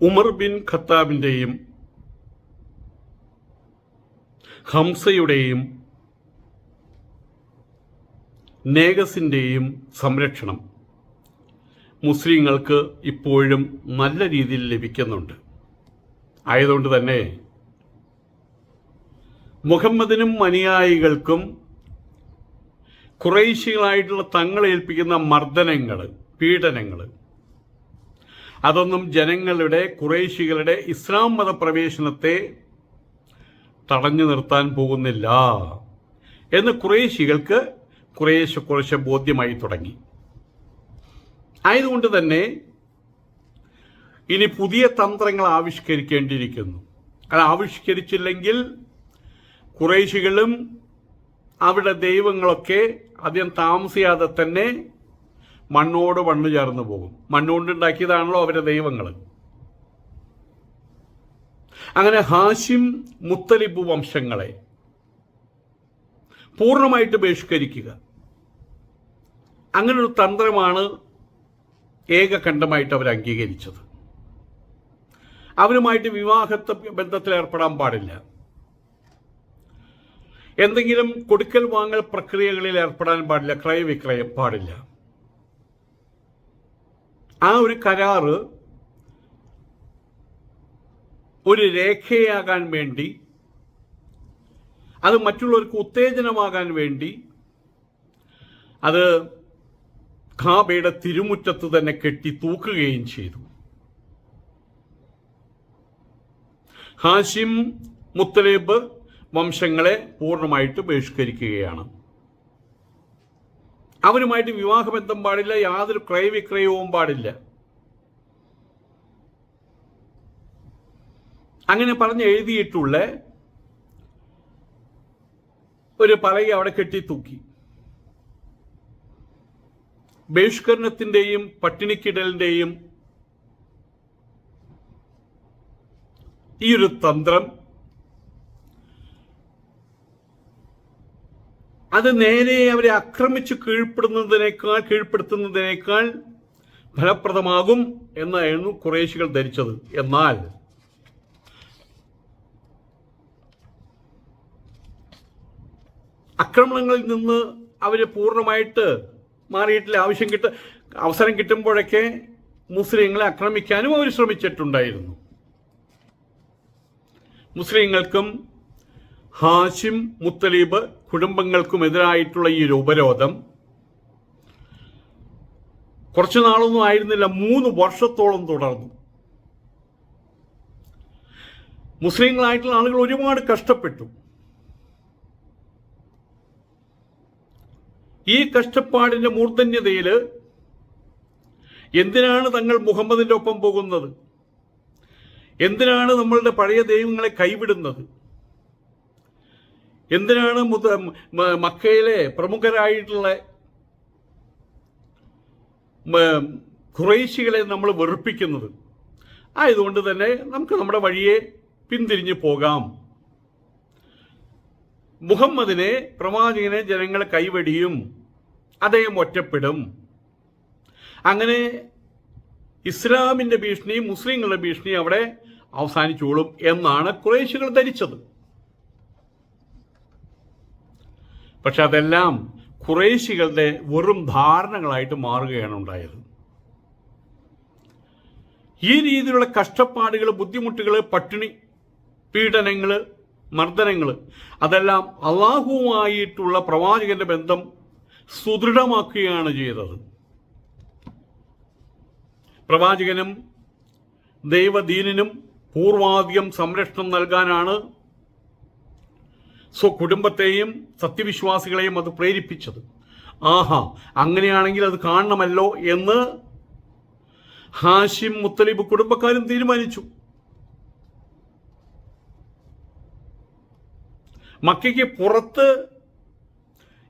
Umar bin ഖത്താബിന്റെയും ഹംസയുടെയും നേഗസിന്റെയും സംരക്ഷണം മുസ്ലിങ്ങൾക്ക് ഇപ്പോഴും നല്ല രീതിയിൽ ലഭിക്കുന്നുണ്ട്. ആയതുകൊണ്ട് തന്നെ മുഹമ്മദിനും അനുയായികൾക്കും കുറേശികളായിട്ടുള്ള തങ്ങളേൽപ്പിക്കുന്ന മർദ്ദനങ്ങൾ പീഡനങ്ങൾ അതൊന്നും ജനങ്ങളുടെ കുറേശികളുടെ ഇസ്ലാം മതപ്രവേശനത്തെ തടഞ്ഞു നിർത്താൻ പോകുന്നില്ല എന്ന് കുറേശികൾക്ക് കുറേശ്ശെ കുറേശ്ശെ ബോധ്യമായി തുടങ്ങി. ആയതുകൊണ്ട് തന്നെ ഇനി പുതിയ തന്ത്രങ്ങൾ ആവിഷ്കരിക്കേണ്ടിയിരിക്കുന്നു. അത് ആവിഷ്കരിച്ചില്ലെങ്കിൽ കുറേശികളും അവരുടെ ദൈവങ്ങളൊക്കെ അധികം താമസിയാതെ തന്നെ മണ്ണോട് മണ്ണ് ചേർന്ന് പോകും. മണ്ണുകൊണ്ടുണ്ടാക്കിയതാണല്ലോ അവരുടെ ദൈവങ്ങൾ അങ്ങനെ ഹാഷിം മുത്തലിബ് വംശങ്ങളെ പൂർണമായിട്ട് ബഹിഷ്കരിക്കുക. അങ്ങനൊരു തന്ത്രമാണ് ഏകകണ്ഠമായിട്ട് അവർ അംഗീകരിച്ചത്. അവരുമായിട്ട് വിവാഹത്തെ ബന്ധത്തിൽ ഏർപ്പെടാൻ പാടില്ല. എന്തെങ്കിലും കൊടുക്കൽ വാങ്ങൽ പ്രക്രിയകളിൽ ഏർപ്പെടാൻ പാടില്ല ക്രയവിക്രയം പാടില്ല. ആ ഒരു കരാറ് ഒരു രേഖയാകാൻ വേണ്ടി അത് മറ്റുള്ളവർക്ക് ഉത്തേജനമാകാൻ വേണ്ടി അത് ഖാബയുടെ തിരുമുറ്റത്ത് തന്നെ കെട്ടി തൂക്കുകയും ചെയ്തു. ഹാഷിം മുത്തലേബ് വംശങ്ങളെ പൂർണമായിട്ട് ബഹിഷ്കരിക്കുകയാണ്. അവരുമായിട്ട് വിവാഹബന്ധം പാടില്ല യാതൊരു ക്രയവിക്രയവും പാടില്ല. അങ്ങനെ പറഞ്ഞ് എഴുതിയിട്ടുള്ള ഒരു പലക അവിടെ കെട്ടി തൂക്കി ബഹിഷ്കരണത്തിന്റെയും പട്ടിണിക്കിടലിന്റെയും ഈ ഒരു തന്ത്രം അത് നേരെ അവരെ ആക്രമിച്ച് കീഴ്പ്പെടുന്നതിനേക്കാൾ കീഴ്പ്പെടുത്തുന്നതിനേക്കാൾ ഫലപ്രദമാകും എന്നായിരുന്നു കുറേശികൾ ധരിച്ചത്. എന്നാൽ ആക്രമണങ്ങളിൽ നിന്ന് അവർ പൂർണമായിട്ട് മാറിയിട്ടില്ല. ആവശ്യം കിട്ട അവസരം കിട്ടുമ്പോഴൊക്കെ മുസ്ലിങ്ങളെ ആക്രമിക്കാനും അവർ ശ്രമിച്ചിട്ടുണ്ടായിരുന്നു. മുസ്ലിങ്ങൾക്കും ഹാഷിം മുത്തലീബ് കുടുംബങ്ങൾക്കുമെതിരായിട്ടുള്ള ഈ ഒരു ഉപരോധം. കുറച്ചു നാളൊന്നും ആയിരുന്നില്ല മൂന്ന് വർഷത്തോളം തുടർന്നു. മുസ്ലിങ്ങളായിട്ടുള്ള ആളുകൾ ഒരുപാട് കഷ്ടപ്പെട്ടു. ഈ കഷ്ടപ്പാടിന്റെ മൂർധന്യതയിൽ എന്തിനാണ് തങ്ങൾ മുഹമ്മദിന്റെ ഒപ്പം പോകുന്നത്? എന്തിനാണ് നമ്മളുടെ പഴയ ദൈവങ്ങളെ കൈവിടുന്നത്? എന്തിനാണ് മുത മക്കയിലെ പ്രമുഖരായിട്ടുള്ള കുറേശികളെ നമ്മൾ വെറുപ്പിക്കുന്നത്? ആയതുകൊണ്ട് തന്നെ നമുക്ക് നമ്മുടെ വഴിയെ പിന്തിരിഞ്ഞു പോകാം. മുഹമ്മദിനെ പ്രവാചകനെ ജനങ്ങൾ കൈവടിയും അദ്ദേഹം ഒറ്റപ്പെടും. അങ്ങനെ ഇസ്ലാമിന്റെ ഭീഷണി മുസ്ലിങ്ങളുടെ ഭീഷണി അവിടെ അവസാനിച്ചോളും എന്നാണ് കുറേശികൾ ധരിച്ചത്. പക്ഷെ അതെല്ലാം കുറേശികളുടെ വെറും ധാരണകളായിട്ട് മാറുകയാണ് ഉണ്ടായത്. ഈ രീതിയിലുള്ള കഷ്ടപ്പാടുകൾ ബുദ്ധിമുട്ടുകൾ പട്ടിണി പീഡനങ്ങൾ മർദ്ദനങ്ങൾ അതെല്ലാം അള്ളാഹുവുമായിട്ടുള്ള പ്രവാചകന്റെ ബന്ധം സുദൃഢമാക്കുകയാണ് ചെയ്തത്. പ്രവാചകനും ദൈവദീനിനും പൂർവാധികം സംരക്ഷണം നൽകാനാണ് സ്വകുടുംബത്തെയും സത്യവിശ്വാസികളെയും അത് പ്രേരിപ്പിച്ചത്. ആഹാ അങ്ങനെയാണെങ്കിൽ അത് കാണണമല്ലോ എന്ന് ഹാഷിം മുത്തലിബ് കുടുംബക്കാരും തീരുമാനിച്ചു. മക്കയ്ക്ക് പുറത്ത്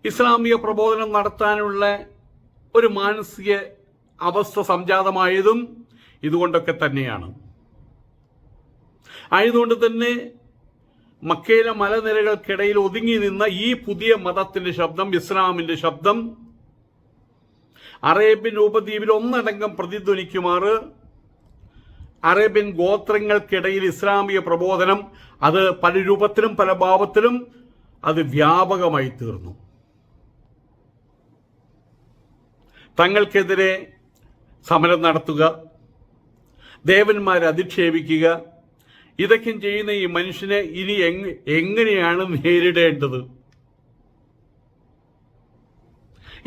ഇസ്ലാമിക പ്രബോധനം നടത്താനുള്ള ഒരു മാനസിക അവസ്ഥ സംജാതമായതും ഇതുകൊണ്ടൊക്കെ തന്നെയാണ്. ആയതുകൊണ്ട് തന്നെ മക്കയിലെ മലനിരകൾക്കിടയിൽ ഒതുങ്ങി നിന്ന ഈ പുതിയ മതത്തിന്റെ ശബ്ദം ഇസ്ലാമിന്റെ ശബ്ദം അറേബ്യൻ ഉപദ്വീപിൽ ഒന്നടങ്കം പ്രതിധ്വനിക്കുമാറ്. അറേബ്യൻ ഗോത്രങ്ങൾക്കിടയിൽ ഇസ്ലാമിക പ്രബോധനം അത് പല രൂപത്തിലും പല ഭാവത്തിലും അത് വ്യാപകമായി തീർന്നു. തങ്ങൾക്കെതിരെ സമരം നടത്തുക ദേവന്മാരെ അധിക്ഷേപിക്കുക ഇതൊക്കെ ചെയ്യുന്ന ഈ മനുഷ്യനെ ഇനി എങ്ങനെയാണ് നേരിടേണ്ടത്?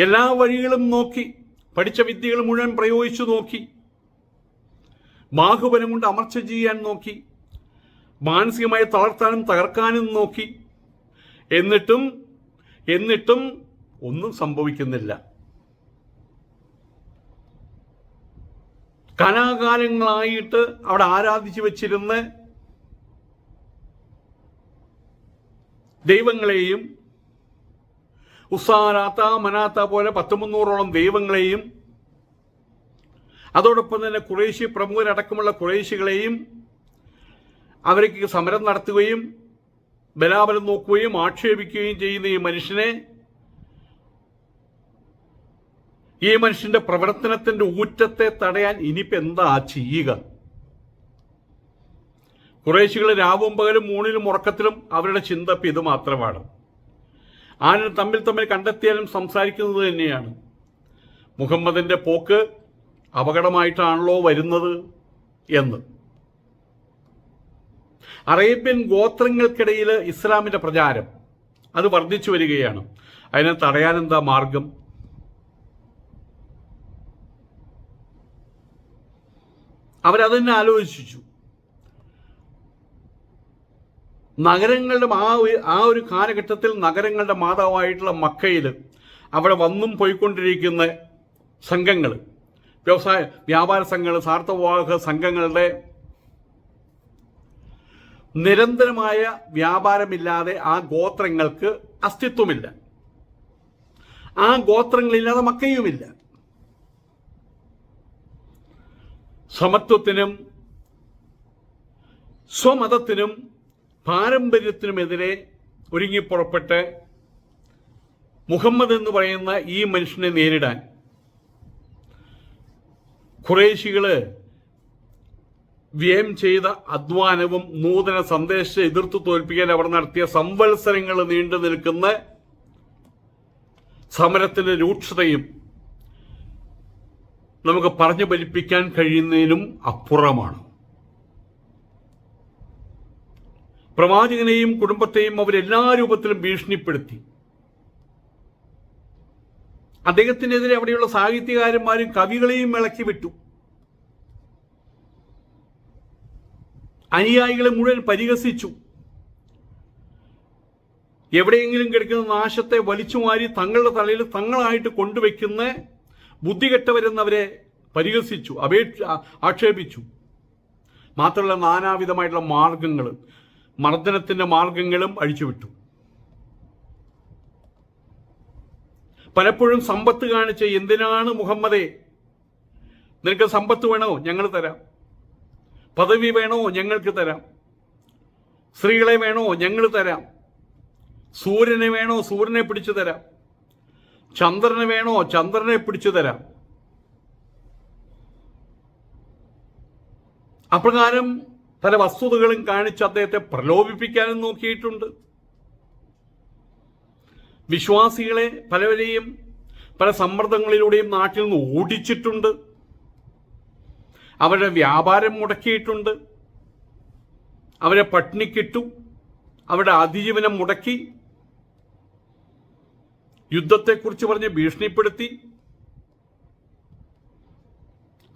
എല്ലാ വഴികളും നോക്കി പഠിച്ച വിദ്യകൾ മുഴുവൻ പ്രയോഗിച്ചു നോക്കി ബാഹുബലം കൊണ്ട് അമർച്ച ചെയ്യാൻ നോക്കി മാനസികമായി തളർത്താനും തകർക്കാനും നോക്കി എന്നിട്ടും എന്നിട്ടും ഒന്നും സംഭവിക്കുന്നില്ല. കലാകാലങ്ങളായിട്ട് അവിടെ ആരാധിച്ചു വെച്ചിരുന്ന ദൈവങ്ങളെയും ഉസാനാത്ത മനാത്ത പോലെ പത്ത് മുന്നൂറോളം ദൈവങ്ങളെയും അതോടൊപ്പം തന്നെ കുറേശ്യ പ്രമുഖരടക്കമുള്ള കുറേശ്യകളെയും അവർക്ക് സമരം നടത്തുകയും ബലാബലം നോക്കുകയും ആക്ഷേപിക്കുകയും ചെയ്യുന്ന ഈ മനുഷ്യനെ ഈ മനുഷ്യന്റെ പ്രവർത്തനത്തിന്റെ ഊറ്റത്തെ തടയാൻ ഇനിയിപ്പോ എന്താ ചെയ്യുക? കുറേശികൾ രാവും പകലും മൂണിലും ഉറക്കത്തിലും അവരുടെ ചിന്ത ഇത് മാത്രമാണ്. ആരും തമ്മിൽ തമ്മിൽ കണ്ടെത്തിയാലും സംസാരിക്കുന്നത് തന്നെയാണ്. മുഹമ്മദിന്റെ പോക്ക് അപകടമായിട്ടാണല്ലോ വരുന്നത് എന്ന്. അറേബ്യൻ ഗോത്രങ്ങൾക്കിടയിൽ ഇസ്ലാമിന്റെ പ്രചാരം അത് വർദ്ധിച്ചു വരികയാണ്. അതിനെ തടയാൻ എന്താ മാർഗം? അവരതന്നെ ആലോചിച്ചു. നഗരങ്ങളുടെ ആ ആ ഒരു കാലഘട്ടത്തിൽ നഗരങ്ങളുടെ മാതാവായിട്ടുള്ള മക്കയിൽ അവിടെ വന്നും പോയിക്കൊണ്ടിരിക്കുന്ന സംഘങ്ങൾ വ്യവസായ വ്യാപാര സംഘങ്ങൾ സാർത്ഥവാഹക സംഘങ്ങളുടെ നിരന്തരമായ വ്യാപാരമില്ലാതെ ആ ഗോത്രങ്ങൾക്ക് അസ്തിത്വമില്ല. ആ ഗോത്രങ്ങളില്ലാതെ മക്കയുമില്ല. സമത്വത്തിനും സ്വമതത്തിനും പാരമ്പര്യത്തിനുമെതിരെ ഒരുങ്ങി പുറപ്പെട്ട് മുഹമ്മദ് എന്ന് പറയുന്ന ഈ മനുഷ്യനെ നേരിടാൻ ഖുറേശികൾ വ്യയം ചെയ്ത അധ്വാനവും നൂതന സന്ദേശത്തെ എതിർത്തു തോൽപ്പിക്കാൻ അവർ നടത്തിയ സംവത്സരങ്ങൾ നീണ്ടു നിൽക്കുന്ന സമരത്തിന്റെ രൂക്ഷതയും നമുക്ക് പറഞ്ഞു ഫലിപ്പിക്കാൻ കഴിയുന്നതിനും അപ്പുറമാണ്. പ്രവാചകനെയും കുടുംബത്തെയും അവരെല്ലാ രൂപത്തിലും ഭീഷണിപ്പെടുത്തി. അദ്ദേഹത്തിനെതിരെ അവിടെയുള്ള സാഹിത്യകാരന്മാരും കവികളെയും ഇളക്കി വിട്ടു. അനുയായികളെ മുഴുവൻ പരിഹസിച്ചു. എവിടെയെങ്കിലും കിടക്കുന്ന നാശത്തെ വലിച്ചുമാരി തങ്ങളുടെ തലയിൽ തങ്ങളായിട്ട് കൊണ്ടുവയ്ക്കുന്ന ബുദ്ധികെട്ടവരെന്നവരെ പരിഹസിച്ചു അപേക്ഷ ആക്ഷേപിച്ചു. മാത്രമല്ല നാനാവിധമായിട്ടുള്ള മാർഗങ്ങൾ മർദ്ദനത്തിന്റെ മാർഗങ്ങളും അഴിച്ചുവിട്ടു. പലപ്പോഴും സമ്പത്ത് കാണിച്ച് എന്തിനാണ് മുഹമ്മദേ? നിനക്ക് സമ്പത്ത് വേണോ? ഞങ്ങൾ തരാം. പദവി വേണോ? ഞങ്ങൾക്ക് തരാം. സ്ത്രീകളെ വേണോ? ഞങ്ങൾ തരാം. സൂര്യനെ വേണോ? സൂര്യനെ പിടിച്ചു തരാം. ചന്ദ്രനെ വേണോ? ചന്ദ്രനെ പിടിച്ചു തരാം. അപ്രകാരം പല വസ്തുതകളും കാണിച്ച് അദ്ദേഹത്തെ പ്രലോഭിപ്പിക്കാനും നോക്കിയിട്ടുണ്ട്. വിശ്വാസികളെ പലവരെയും പല സമ്മർദ്ദങ്ങളിലൂടെയും നാട്ടിൽ നിന്ന് ഓടിച്ചിട്ടുണ്ട്. അവരുടെ വ്യാപാരം മുടക്കിയിട്ടുണ്ട്. അവരെ പട്ടിണിക്കിട്ടു അവരുടെ അതിജീവനം മുടക്കി. യുദ്ധത്തെക്കുറിച്ച് പറഞ്ഞ് ഭീഷണിപ്പെടുത്തി.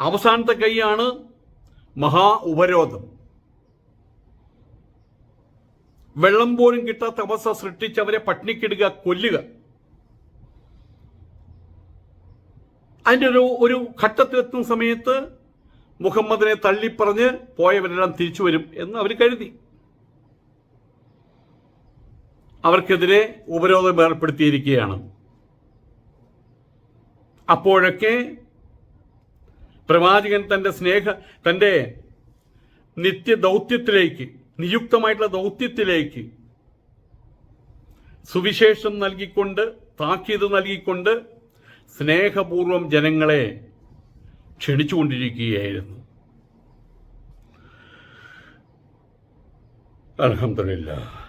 അവസാനത്തെ കൈയാണ് മഹാ ഉപരോധം. വെള്ളം പോലും കിട്ടാത്ത അവസ്ഥ സൃഷ്ടിച്ച് അവരെ പട്ടിണിക്കിടുക കൊല്ലുക. അതിന്റെ ഒരു ഒരു ഘട്ടത്തിലെത്തുന്ന സമയത്ത് മുഹമ്മദിനെ തള്ളിപ്പറഞ്ഞ് പോയവരെല്ലാം തിരിച്ചു വരും എന്ന് അവർ കരുതി. അവർക്കെതിരെ ഉപരോധം ഏർപ്പെടുത്തിയിരിക്കുകയാണ്. അപ്പോഴൊക്കെ പ്രവാചകൻ തന്റെ സ്നേഹ തന്റെ നിത്യ ദൗത്യത്തിലേക്ക് നിയുക്തമായിട്ടുള്ള ദൗത്യത്തിലേക്ക് സുവിശേഷം നൽകിക്കൊണ്ട് താക്കീത് നൽകിക്കൊണ്ട് സ്നേഹപൂർവം ജനങ്ങളെ ക്ഷണിച്ചുകൊണ്ടിരിക്കുകയായിരുന്നു. അലഹമില്ല